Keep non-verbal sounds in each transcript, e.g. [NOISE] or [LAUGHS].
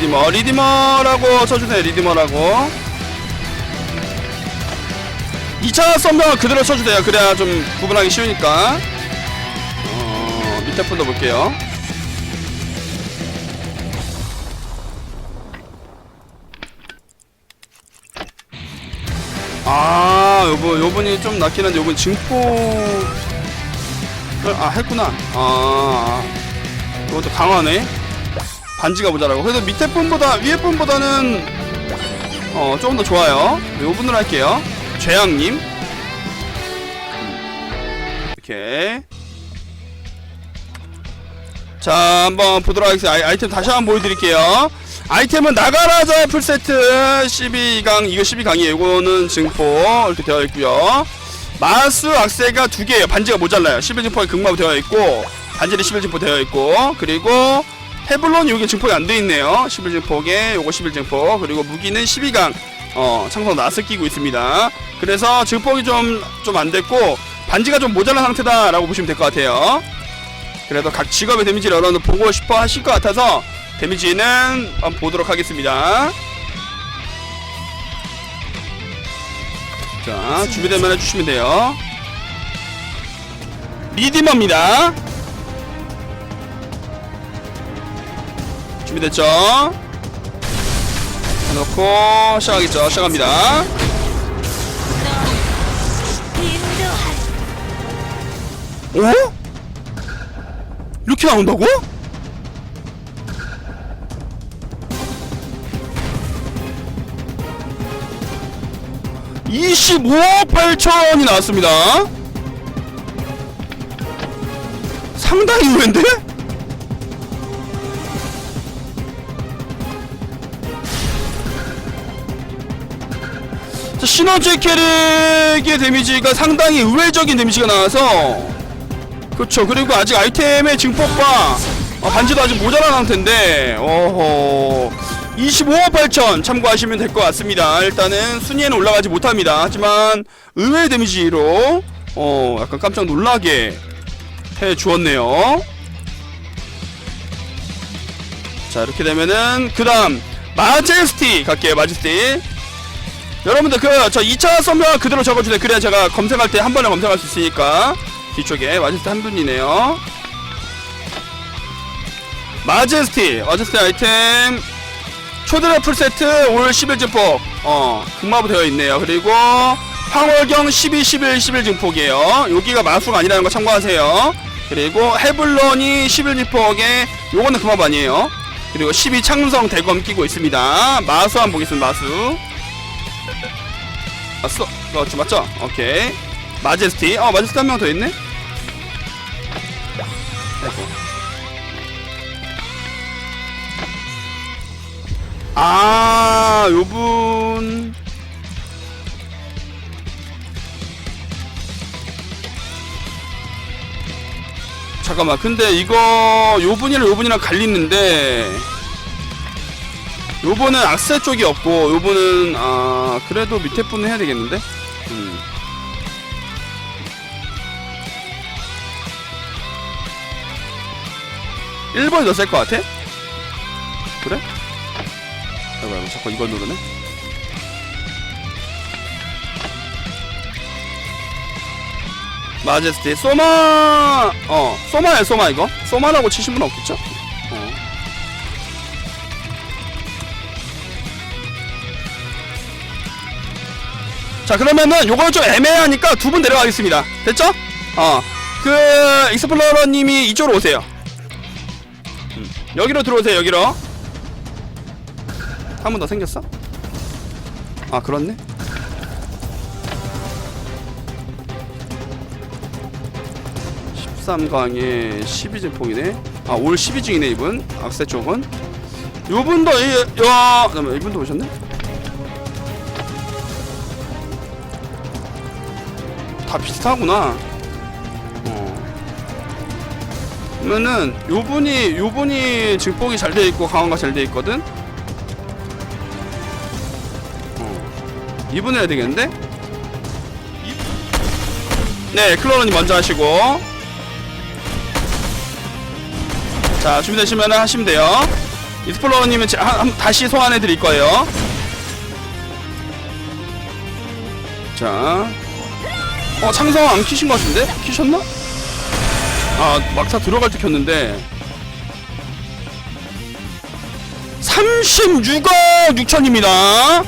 리디머 리디머라고 쳐주세요 리디머라고. 2차 썸명을 그대로 쳐주세요. 그래야 좀 구분하기 쉬우니까. 어, 밑에 분도 볼게요. 아 요분 요분이 좀 낫긴 한데 요분 증폭 아 했구나. 아, 아. 이것도 강하네 반지가 모자라고. 그래도 밑에 분보다 위에 분보다는 어 조금 더 좋아요. 요 분으로 할게요. 죄양님. 이렇게. 자 한번 보도록 하겠습니다. 아이, 아이 템 다시 한번 보여드릴게요. 아이템은 나가라자 풀세트 12강 이거 12강이에요. 이거는 증포. 이렇게 되어 있고요. 마수 악세가 두 개예요. 반지가 모자라요. 11증포에 극마부 되어 있고 반지는 11증포 되어 있고 그리고 헤블론 여기 증폭이 안 돼 있네요. 11증폭에 요거 11증폭. 그리고 무기는 12강 어 창성 낫을 끼고 있습니다. 그래서 증폭이 좀 좀 안 됐고 반지가 좀 모자란 상태다라고 보시면 될 것 같아요. 그래도 각 직업의 데미지를 여러분들 보고 싶어 하실 것 같아서 데미지는 한번 보도록 하겠습니다. 자 준비되면 해주시면 돼요. 리디머입니다 준비됐죠? 해놓고 시작하겠죠 시작합니다 인도할 어? 이렇게 나온다고? (25억 8천이 나왔습니다 상당히 의외인데? 자, 시너지 캐릭의 데미지가 상당히 의외적인 데미지가 나와서 그렇죠. 그리고 아직 아이템의 증폭과 어, 반지도 아직 모자란 상태인데 어허 25억 8천 참고하시면 될 것 같습니다. 일단은 순위에는 올라가지 못합니다. 하지만 의외의 데미지로 어 약간 깜짝 놀라게 해 주었네요. 자 이렇게 되면은 그 다음 마제스티 갈게요 마제스티 여러분들 그 저 2차 선명 그대로 적어주세요 그래야 제가 검색할 때 한 번에 검색할 수 있으니까 뒤쪽에 마제스티 한 분이네요. 마제스티, 마제스티 아이템 초드래 풀 세트 올11 증폭 어 극마부 되어 있네요. 그리고 황홀경 12, 11, 11 증폭이에요. 여기가 마수가 아니라는 거 참고하세요. 그리고 헤블론이 11 증폭에 요거는 극마부 아니에요. 그리고 12 창성 대검 끼고 있습니다. 마수 한번 보겠습니다. 마수. 맞어, 맞죠, 맞죠? 오케이. 마제스티. 어, 마제스티 한 명 더 있네? 아이고. 아, 요분. 잠깐만, 근데 이거, 요분이랑 요분이랑 갈리는데, 요분은 악세 쪽이 없고, 요분은, 아, 그래도 밑에 분은 해야 되겠는데? 음. 1번이 더 셀 것 같아? 그래? 아이고 아이고 자꾸 이걸 누르네 마제스티 소마 어 소마야 소마 이거 소마라고 치신 분 없겠죠? 자 그러면은 요거는 좀 애매하니까 두 분 내려가겠습니다. 됐죠? 어그 익스플로러님이 이쪽으로 오세요. 여기로 들어오세요 여기로. 한 번 더 생겼어? 아 그렇네. (13강에) 12증폭이네. 아 올 12증이네 이분. 악세 쪽은. 요분도 이, 야 잠깐만 이분도 오셨네 다 비슷하구나 그러면은 요분이 요분이 증폭이 잘 돼 있고 강화가 잘 돼 있거든. 어. 이분 해야 되겠는데? 네, 클로너님 먼저 하시고. 자, 준비되시면 하시면 돼요. 이스플로어님은 다시 소환해 드릴 거예요. 자, 어 창성 안 키신 것 같은데? 키셨나? 아 막타 들어갈 때 켰는데 36억 6천입니다.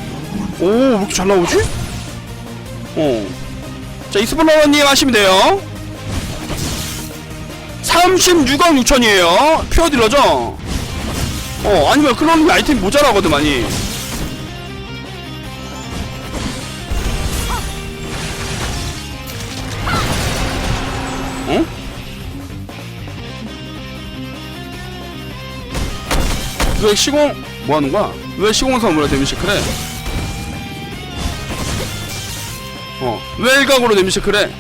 오, 왜 이렇게 잘 나오지? 어. 자, 이스플로어님 하시면 돼요. 36억 6천이에요. 퓨어 딜러죠? 어, 아니면 클로닝 아이템 모자라거든, 많이. 왜 시공 뭐 하는 거야? 왜 시공 선물에 데미시 그래? 어, 왜 일각으로 데미시 그래?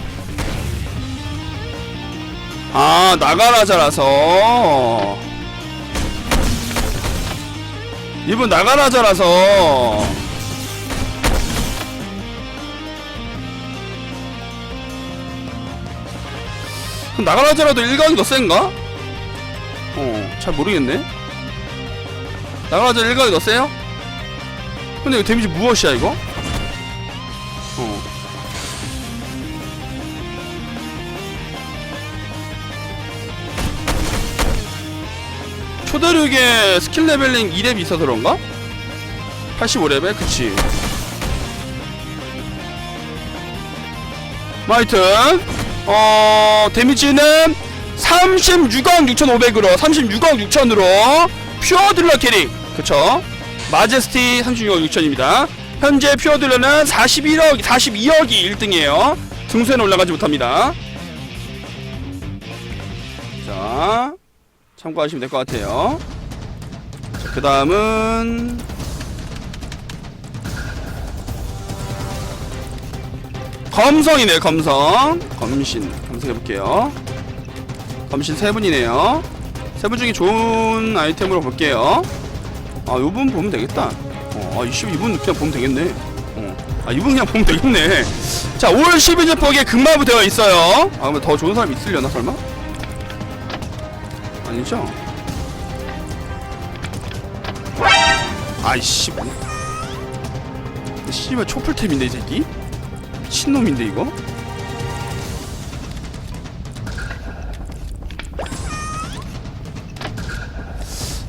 아, 나가라자라서. 이분 나가라자라서. 나가라자라도 일각이 더 센가? 어, 잘 모르겠네. 나가라자 일각이 더 세요? 근데 이거 데미지 무엇이야 이거? 어. 초대륙에 스킬 레벨링 2렙이 있어서 그런가? 85레벨? 그치 뭐 하여튼 어 데미지는 36억 6,500으로 36억 6천으로 퓨어 딜러 캐릭 그쵸? 마제스티 36억 6천입니다. 현재 퓨어 딜러는 41억 42억이 1등이에요. 등수에는 올라가지 못합니다. 자 참고하시면 될 것 같아요. 그 다음은 검성이네요 검성. 검신 검색해볼게요. 검신 세 분이네요. 세분 중에 좋은 아이템으로 볼게요 아 요분 보면 되겠다 어, 아 이씨 이분 그냥 보면 되겠네 어. 아 이분 그냥 보면 되겠네 자올 12주 폭에 금마부 되어 있어요 아 그러면 더 좋은 사람 있으려나 설마? 아니죠? 아이씨 뭐 씨발 초플템인데 이 새끼 미친놈인데 이거?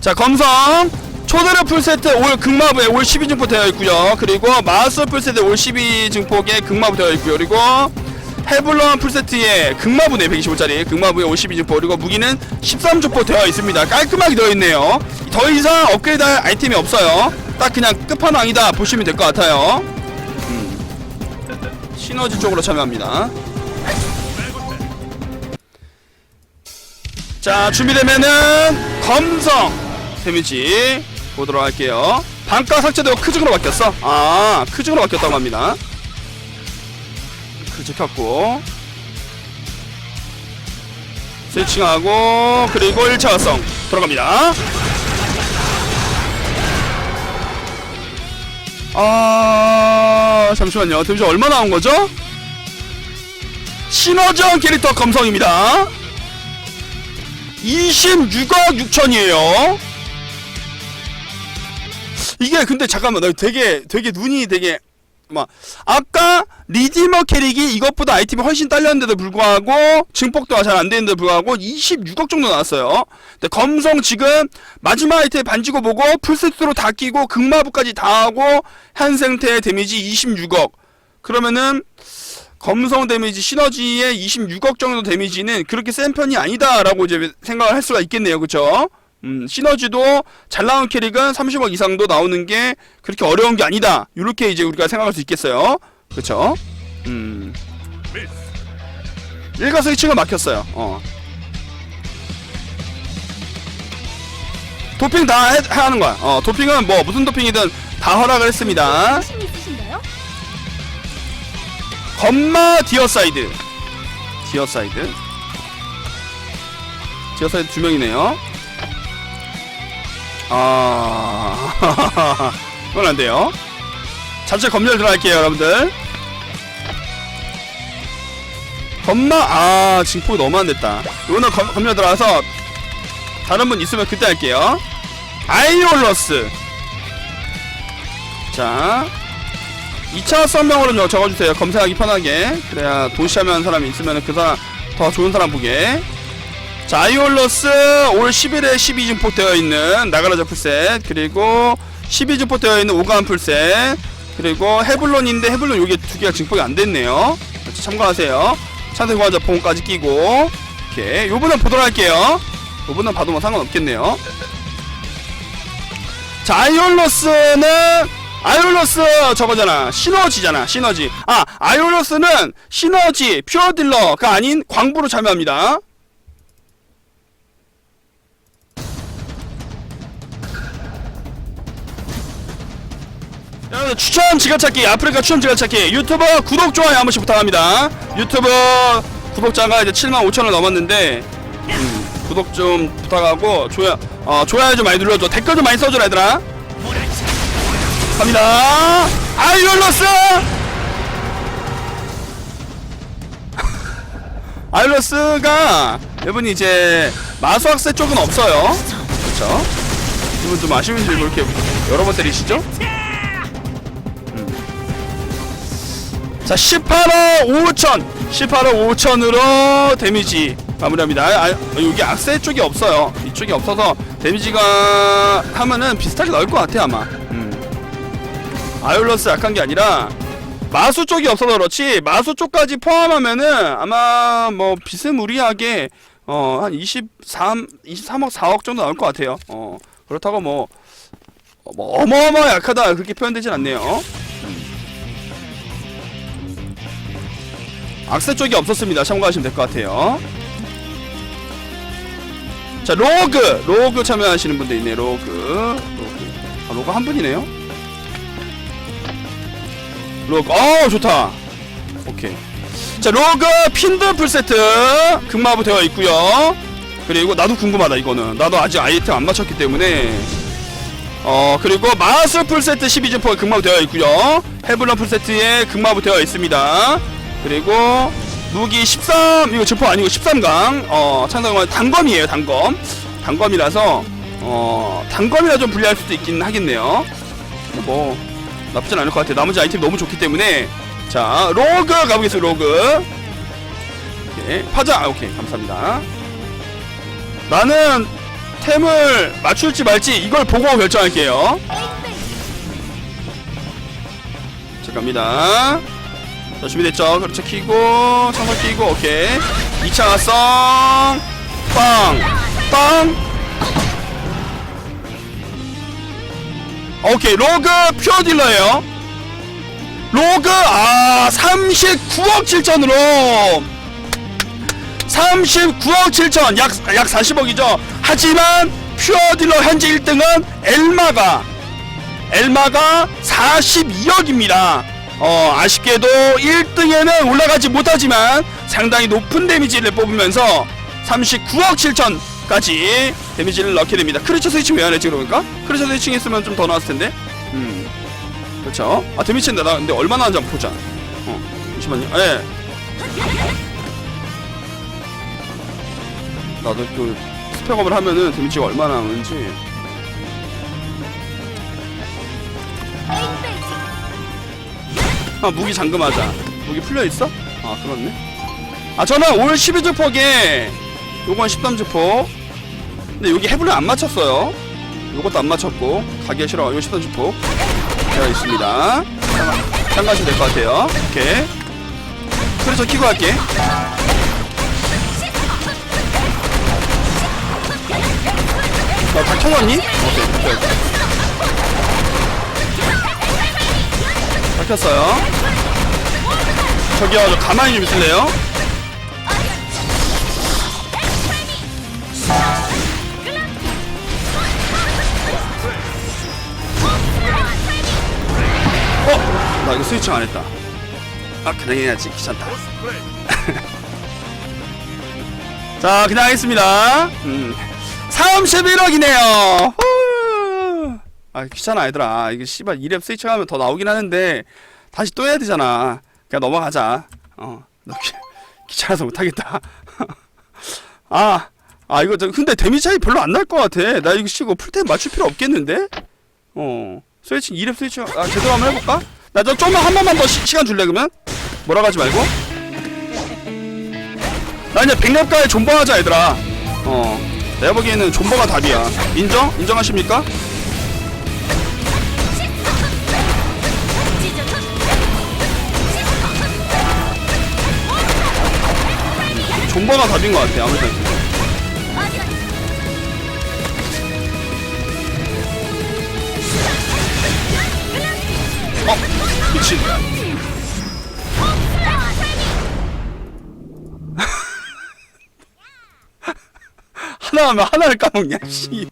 자 검성 초대력 풀세트 올 극마부에 올 12증폭 되어 있고요. 그리고 마스 풀세트 올 12증폭에 극마부 되어 있고요. 그리고 헤블런 풀세트에 극마부네 125짜리 극마부에 52증폭 그리고 무기는 13증폭 되어 있습니다. 깔끔하게 되어 있네요. 더 이상 업그레이드 할 아이템이 없어요. 딱 그냥 끝판왕이다 보시면 될 것 같아요. 음. 시너지 쪽으로 참여합니다. 자 준비되면은 검성 데미지 보도록 할게요. 반가 삭제되고 크직으로 바뀌었어. 아 크직으로 바뀌었다고 합니다. 크직 켰고. 스위칭하고 그리고 1차 활성 들어갑니다. 아 잠시만요. 데미지 얼마 나온 거죠? 시너전 캐릭터 검성입니다. 26억 6천이에요. 이게 근데 잠깐만 나 되게 되게 눈이 되게 막 아까 리디머 캐릭이 이것보다 아이템이 훨씬 딸렸는데도 불구하고 증폭도가 잘 안 되는데도 불구하고 26억 정도 나왔어요. 근데 검성 지금 마지막 아이템 반지고 보고 풀세트로 다 끼고 극마부까지 다 하고 한 상태의 데미지 26억. 그러면은 검성 데미지 시너지의 26억 정도 데미지는 그렇게 센 편이 아니다라고 이제 생각을 할 수가 있겠네요. 그쵸? 음, 시너지도 잘 나온 캐릭은 30억 이상도 나오는 게 그렇게 어려운 게 아니다. 이렇게 이제 우리가 생각할 수 있겠어요. 그쵸? 음. 일가스위치가 막혔어요. 어. 도핑 다 해, 하는 거야. 어, 도핑은 뭐 무슨 도핑이든 다 허락을 했습니다. 건마 디어사이드 디어사이드 디어사이드 두 명이네요 아. [LAUGHS] 그건 안 돼요. 자체 검열 들어갈게요 여러분들. 건마 아 징폭이 너무 안 됐다. 이거는 검, 검열 들어가서 다른 분 있으면 그때 할게요. 아이올러스. 자 2차 선명으로 적어주세요. 검색하기 편하게. 그래야 도시하면 사람이 있으면 그 사람 더 좋은 사람 보게 자 아이올러스 올 11회 12증폭 되어 있는 나가라자 풀셋 그리고 12증폭 되어 있는 오가한 풀셋 그리고 헤블론인데 헤블론 요게 두 개가 증폭이 안 됐네요. 참고하세요. 찬스 고환자 봉까지 끼고. 오케이. 요번엔 보도록 할게요. 요번엔 봐도 뭐 상관없겠네요. 자 아이올러스는 아이올러스 저거잖아. 시너지잖아 시너지. 아 아이올러스는 시너지 퓨어 딜러가 아닌 광부로 참여합니다 여러분 추천 지갑찾기 아프리카 추천 지갑찾기. 유튜버 구독 좋아요 한 번씩 부탁합니다. 유튜브 구독자가 이제 7만 5천을 넘었는데 음, 구독 좀 부탁하고 좋아요 어 좋아요 좀 많이 눌러줘. 댓글 좀 많이 써줘라 얘들아. 갑니다. 아이올러스! [LAUGHS] 아이올러스가 이분이 이제 마수학세 쪽은 없어요. 그렇죠 이분 좀 아쉬운 줄 그렇게 여러 번 때리시죠 자 18억 5천. 18억 5천으로 데미지 마무리합니다. 아, 아, 여기 악세 쪽이 없어요. 이쪽이 없어서 데미지가 하면은 비슷하게 나올 것 같아 아마. 음. 아이올러스 약한 게 아니라 마수 쪽이 없어서 그렇지 마수 쪽까지 포함하면은 아마 뭐 비스무리하게 어 한 23, 23억 4억 정도 나올 것 같아요. 어 그렇다고 뭐, 어, 뭐 어마어마 약하다 그렇게 표현되진 않네요 악세 쪽이 없었습니다. 참고하시면 될 것 같아요. 자, 로그! 로그 참여하시는 분들 있네, 로그. 로그. 아, 로그 한 분이네요? 로그, 어 좋다. 오케이. 자, 로그 핀드 풀세트. 금마부 되어 있고요 그리고 나도 궁금하다, 이거는. 나도 아직 아이템 안 맞췄기 때문에. 어, 그리고 마술 풀세트 12점포가 금마부 되어 있고요 헤블런 풀세트에 금마부 되어 있습니다. 그리고 무기 13 이거 증폭 아니고 13강. 어 상당히 단검이에요 단검. 단검이라서 어 단검이라 좀 불리할 수도 있긴 하겠네요. 뭐 나쁘진 않을 것 같아요. 나머지 아이템 너무 좋기 때문에. 자 로그 가보겠습니다 로그. 오케이 파자. 아, 오케이. 감사합니다. 나는 템을 맞출지 말지 이걸 보고 결정할게요. 자 갑니다 자 준비됐죠? 그렇죠. 키고 창설 키고 오케이. 2차 가성 빵! 빵! 오케이. 로그 퓨어 딜러예요. 로그 아 39억 7천으로. 39억 7천. 약, 약 40억이죠. 하지만 퓨어 딜러 현재 1등은 엘마가 엘마가 42억입니다 어, 아쉽게도 1등에는 올라가지 못하지만 상당히 높은 데미지를 뽑으면서 39억 7천까지 데미지를 넣게 됩니다. 크리처 스위칭 왜 안 했지 그러니까? 크리처 스위칭 했으면 좀 더 나왔을 텐데. 음. 그렇죠. 아 데미지인데 나 근데 얼마 나왔는지 한번 보자. 어. 잠시만요. 예. 나도 그 스펙업을 하면은 데미지가 얼마나 나오는지. 아 무기 잠금하자. 무기 풀려있어? 아 그렇네. 아 저는 올 12주 폭에 요건 13주 폭 근데 여기 해블을 안 맞췄어요. 요것도 안 맞췄고 가기가 싫어. 요 13주 폭 되어 있습니다. 참가하시면 될 것 같아요. 오케이. 그래서 키고 갈게. 나다 켜놨니? 오케이 오케이 잡혔어요. 저기요, 저 가만히 좀 있을래요? 어? 나 이거 스위칭 안 했다. 아, 그냥 해야지. 귀찮다. [LAUGHS] 자, 그냥 하겠습니다. 음. 31억이네요. 아 귀찮아 얘들아. 이게 씨발 2렙 스위칭 하면 더 나오긴 하는데 다시 또 해야 되잖아. 그냥 넘어가자. 어너 [LAUGHS] 귀찮아서 못하겠다. [LAUGHS] 아아 이거 저 근데 데미 차이 별로 안 날 것 같아. 나 이거 씨 이거 풀템 맞출 필요 없겠는데? 어 스위칭 2렙 스위칭 아 제대로 한번 해볼까? 나 저 좀만 한 번만 더 시, 시간 줄래 그러면? 뭐라고 하지 말고? 나 이제 100렙가에 존버하자 얘들아. 어 내가 보기에는 존버가 답이야. 인정? 인정하십니까 존버가 답인 것 같아 아무튼. 어 미친 [LAUGHS] 하나 하면 하나를 까먹냐 씨.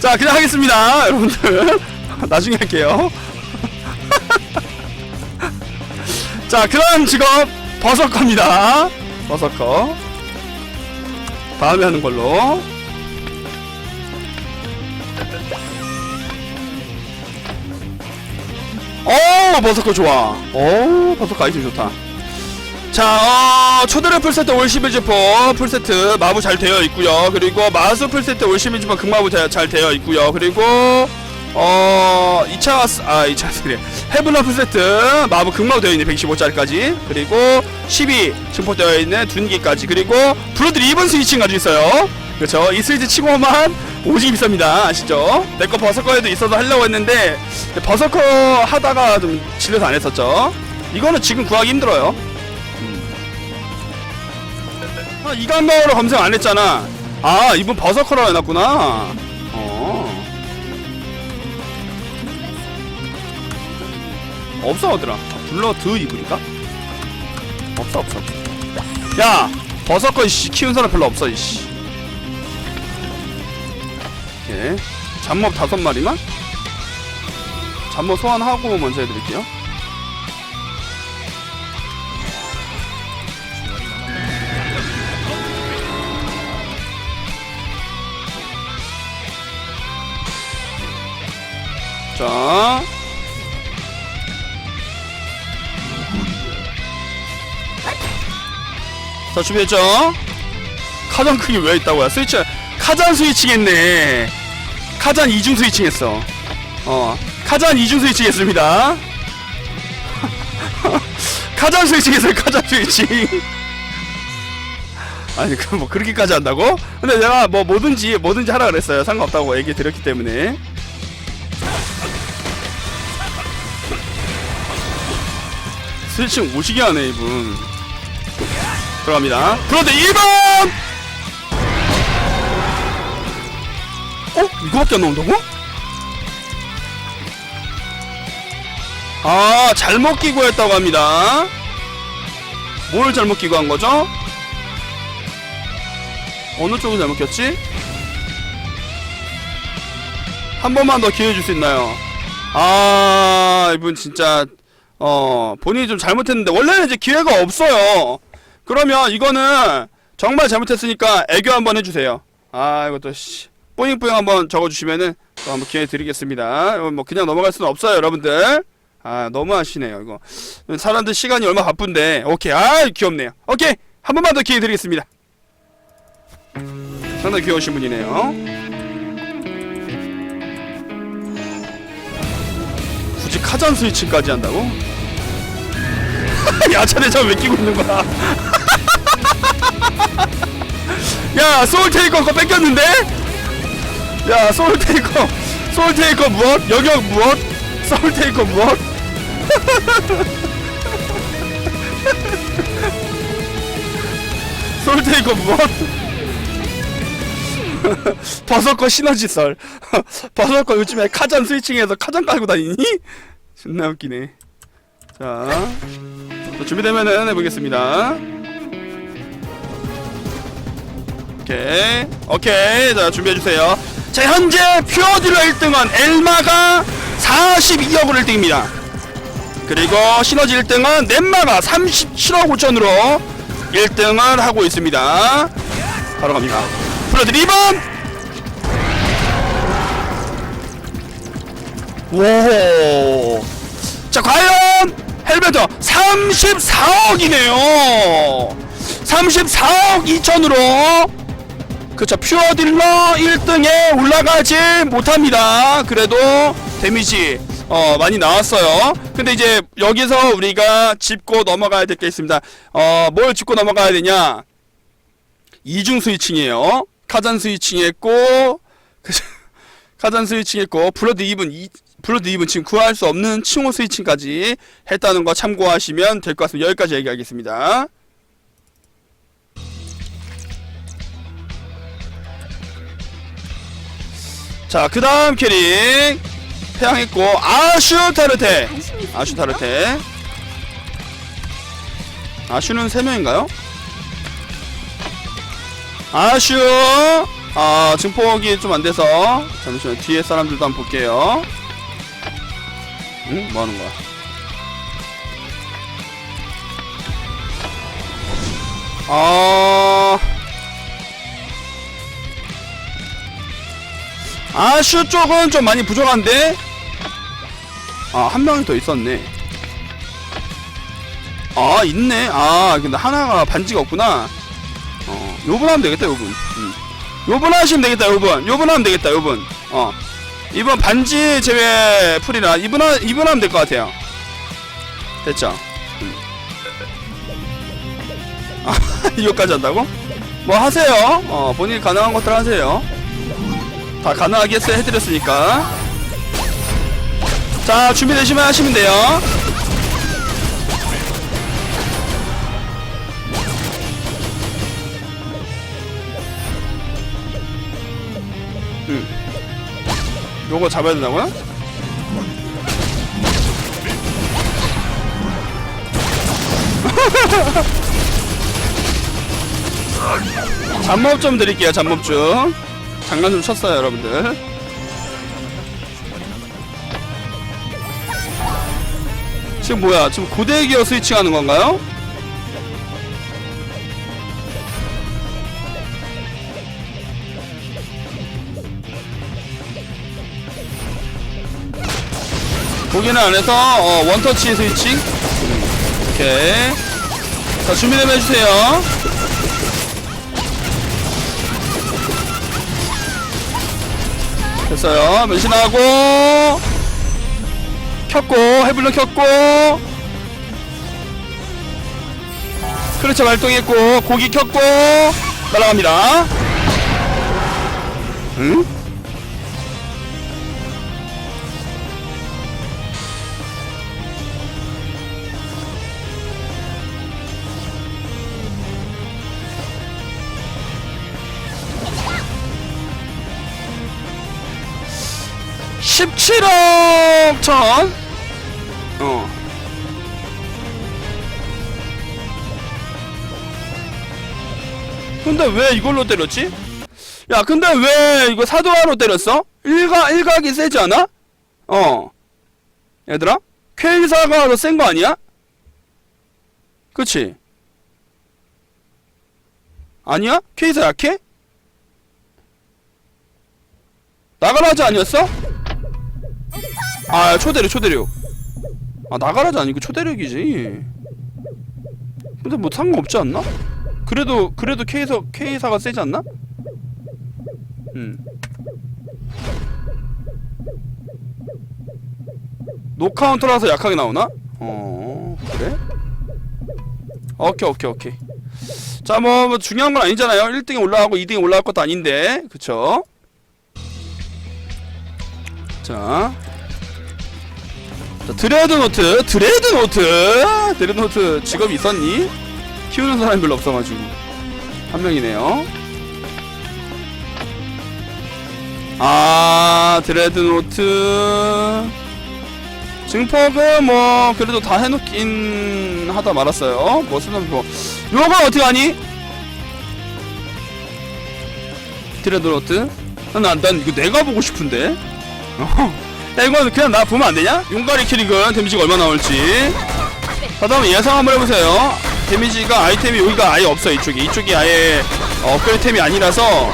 자 그냥 하겠습니다 여러분들. [LAUGHS] 나중에 할게요. [LAUGHS] 자 그다음 직업 버섯커입니다 버섯커. 다음에 하는 걸로. 오 버섯커 좋아. 오 버섯커 아이템 좋다. 자, 어, 초대를 풀세트 올 11지포. 풀세트 마부 잘 되어 있고요. 그리고 마수 풀세트 올 11지포 극마부 잘, 잘 되어 있고요. 그리고 어 2차 스- 아 2차 그래 헤블러 풀세트 마부 극마부 되어 있는 115짜리까지 그리고 12 증포되어 있는 둔기까지 그리고 블루드 리븐 스위칭 가지고 있어요. 그렇죠. 이 스위치 치고만 오지게 비쌉니다. 아시죠? 내 거 버서커에도 있어서 하려고 했는데 버서커 하다가 좀 질려서 안 했었죠. 이거는 지금 구하기 힘들어요. 아, 이간마으로 검색 안 했잖아. 아, 이분 버서커로 해놨구나. 없어, 어더라. 블러드 이분인가? 없어, 없어. 야! 버서커, 이씨. 키운 사람 별로 없어, 이씨. 오케이. 잡몹 다섯 마리만? 잡몹 소환하고 먼저 해드릴게요. 자. 자, 준비했죠? 카잔 크기 왜 있다고요? 스위치, 카잔 스위칭 했네. 카잔 이중 스위칭 했어. 어, 카잔 이중 스위칭 했습니다. [LAUGHS] 카잔 스위칭 했어요, 카잔 스위칭. 아니, 그, 뭐, 그렇게까지 한다고? 근데 내가 뭐, 뭐든지, 뭐든지 하라 그랬어요. 상관없다고 얘기 드렸기 때문에. 스위칭 오시게 하네 이분 들어갑니다 그런데 1번 어? 이거밖에 안 나온다고? 아 잘못 끼고 했다고 합니다 뭘 잘못 끼고 한 거죠? 어느 쪽을 잘못 꼈지? 한 번만 더 기회 줄 수 있나요? 아 이분 진짜 어 본인이 좀 잘못했는데 원래는 이제 기회가 없어요. 그러면 이거는 정말 잘못했으니까 애교 한번 해주세요. 아 이것도 씨 뿌잉뿌잉 한번 적어주시면은 또 한번 기회 드리겠습니다. 뭐 그냥 넘어갈 수는 없어요, 여러분들. 아 너무 하시네요 이거. 사람들 시간이 얼마 바쁜데 오케이 아 귀엽네요. 오케이 한 번만 더 기회 드리겠습니다. 상당히 귀여우신 분이네요. 굳이 카잔 스위칭까지 한다고? [LAUGHS] 야차대장 왜 끼고 있는 거야? [LAUGHS] 야 소울테이커 거 뺏겼는데? 야 소울테이커 소울테이커 무엇? 영역 무엇? 소울테이커 무엇? [LAUGHS] 소울테이커 무엇? [LAUGHS] 버섯거 시너지 썰 버섯거 요즘에 카잔 스위칭해서 카잔 깔고 다니니? 존나 웃기네 자 자, 준비되면은 해보겠습니다 오케이. 오케이. 자 준비해주세요. 자 현재 퓨어딜러 1등은 엘마가 42억을 1등입니다. 그리고 시너지 1등은 넷마가 37억 5천으로 1등을 하고 있습니다. 바로 갑니다. 플러드 2번 오. 자, 과연 헬베터 34억이네요. 34억 2천으로 그쵸 퓨어 딜러 1등에 올라가지 못합니다. 그래도 데미지 어 많이 나왔어요. 근데 이제 여기서 우리가 짚고 넘어가야 될 게 있습니다. 어뭘 짚고 넘어가야 되냐? 이중 스위칭이에요. 카잔 스위칭 했고 [LAUGHS] 카잔 스위칭 했고 블러드 이븐 이, 블러드 이븐 지금 구할 수 없는 칭호 스위칭까지 했다는 거 참고하시면 될 것 같습니다. 여기까지 얘기하겠습니다 자, 그 다음 캐릭. 태양했고 아슈 타르테. 아슈 타르테. 아슈는 3명인가요? 아슈. 아 증폭이 좀 안 돼서. 잠시만 뒤에 사람들도 한번 볼게요. 응? 뭐 하는 거야? 아 아슈 쪽은 좀 많이 부족한데? 아 한 명이 더 있었네. 아 있네. 아 근데 하나가 반지가 없구나. 어 요분 하면 되겠다 요분. 음. 요분 하시면 되겠다 요분. 요분 하면 되겠다 요분. 어. 이번 반지 제외 풀이라 이분 하 이분 하면 될 것 같아요. 됐죠? 음. [LAUGHS] 아 이거까지 한다고? 뭐 하세요? 어 본인 가능한 것들 하세요 다 가능하게 했- 해드렸으니까 자 준비되시면 하시면 돼요 음. 요거 잡아야 된다고요? [LAUGHS] 잠몹 좀 드릴게요 잠몹 좀 장난 좀 쳤어요 여러분들. 지금 뭐야? 지금 고대 기어 스위칭 하는 건가요? 보기는 안 해서 어, 원터치 스위칭 오케이. 자 준비되면 해주세요 됐어요. 변신하고 켰고 해블론 켰고 크루처 발동했고 고기 켰고 날아갑니다. 응? 십칠억 천. 어. 근데 왜 이걸로 때렸지? 야, 근데 왜 이거 사도화로 때렸어? 일각 일각이 세지 않아? 어. 얘들아, 퀘일사가 더 센 거 아니야? 그치? 아니야? 퀘일사 약해? 나가라지 아니었어? 아 초대력 초대력 아 나가라지 아니고 초대력이지 근데 뭐 상관없지 않나? 그래도 그래도 K사 K사가 세지 않나? 음 노카운터라서 약하게 나오나? 어 그래? 오케이 오케이 오케이 자뭐 뭐 중요한 건 아니잖아요 1등에 올라가고 2등에 올라갈 것도 아닌데 그쵸? 자. 자, 드레드노트, 드레드노트, 드레드노트 직업이 있었니? 키우는 사람이 별로 없어가지고 한 명이네요. 아, 드레드노트 증폭은 뭐 그래도 다 해놓긴 하다 말았어요. 뭐 쓰면 뭐 요건 어떻게 하니? 드레드노트? 난, 난 이거 내가 보고 싶은데. [LAUGHS] 어. 야 이건 그냥 나 보면 안 되냐? 용가리 캐릭은 데미지가 얼마 나올지 자 다음 예상 한번 해보세요 데미지가 아이템이 여기가 아예 없어요 이쪽에 이쪽이 아예 어, 업그레이드템이 아니라서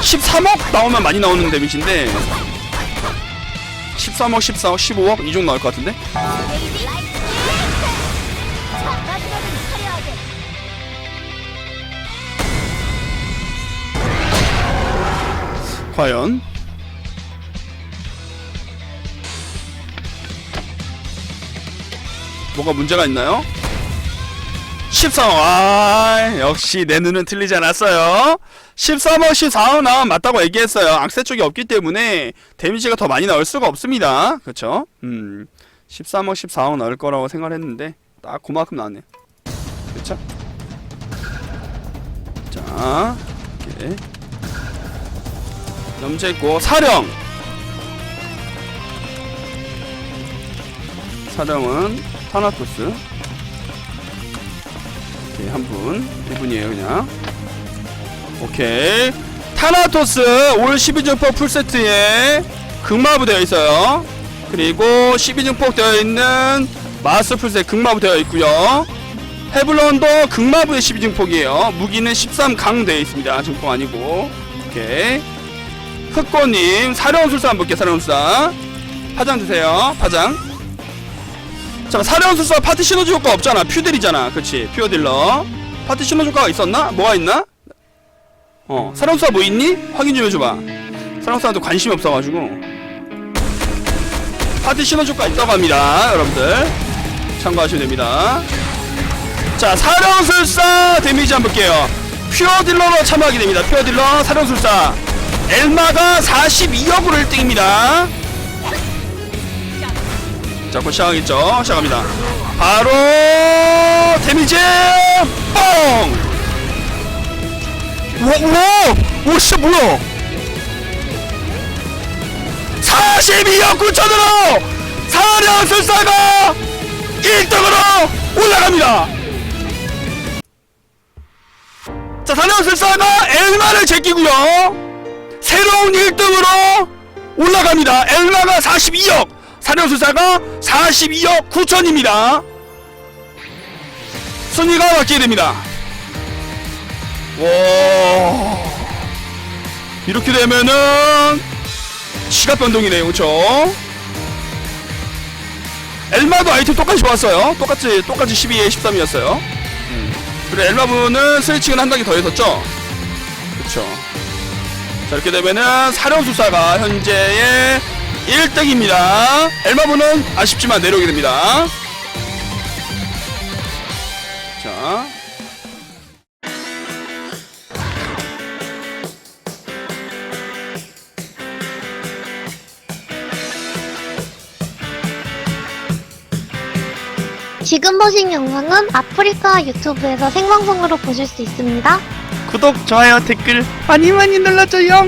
13억 나오면 많이 나오는 데미지인데 13억 14억 15억 이 정도 나올 것 같은데 과연 뭐가 문제가 있나요? 13억 아 역시 내 눈은 틀리지 않았어요. 13억 14억 나오면 맞다고 얘기했어요. 악세 쪽이 없기 때문에 데미지가 더 많이 나올 수가 없습니다. 그쵸? 음 13억 14억 나올 거라고 생각을 했는데 딱 그만큼 나왔네. 그쵸? 자 이렇게. 염제있고 사령. 사령은 타나토스. 오케이 한분 1분이에요 그냥. 오케이. 타나토스 올 12증폭 풀세트에 극마부 되어 있어요. 그리고 12증폭 되어 있는 마스 풀세트 극마부 되어 있고요. 헤블런도 극마부의 12증폭이에요. 무기는 13강 되어 있습니다. 증폭 아니고. 오케이. 흑고님 사령술사 한번 볼게요 사령술사. 파장 드세요 파장 자 사령술사 파티 시너지 효과 없잖아. 퓨딜이잖아. 그치? 퓨어딜러. 파티 시너지 효과가 있었나? 뭐가 있나? 어 사령술사 뭐 있니? 확인 좀 해줘봐. 사령술사한테 관심이 없어가지고. 파티 시너지 효과 있다고 합니다 여러분들. 참고하시면 됩니다. 자 사령술사 데미지 한번 볼게요. 퓨어딜러로 참여하게 됩니다. 퓨어딜러 사령술사. 엘마가 42억으로 1등입니다 자, 곧 시작하겠죠? 시작합니다. 바로 데미지 뻥! 우와, 우와! 우와, 진짜 뭐야? 42억 9천으로 사령 술사가 1등으로 올라갑니다. 자, 사령 술사가 엘마를 제끼고요. 새로운 1등으로 올라갑니다. 엘마가 42억, 사령수사가 42억 9천입니다. 순위가 바뀌게 됩니다. 와, 이렇게 되면은 시각 변동이네요, 그렇죠? 엘마도 아이템 똑같이 좋았어요. 똑같이 똑같이 12에 13이었어요. 그리고 엘마부는 스위칭은 한 단계 더 했었죠. 그렇죠. 자 이렇게 되면은 사령수사가 현재의 1등입니다 엘마부는 아쉽지만 내려오게 됩니다 자 지금 보신 영상은 아프리카 유튜브에서 생방송으로 보실 수 있습니다. 구독, 좋아요, 댓글 많이 많이 눌러줘요.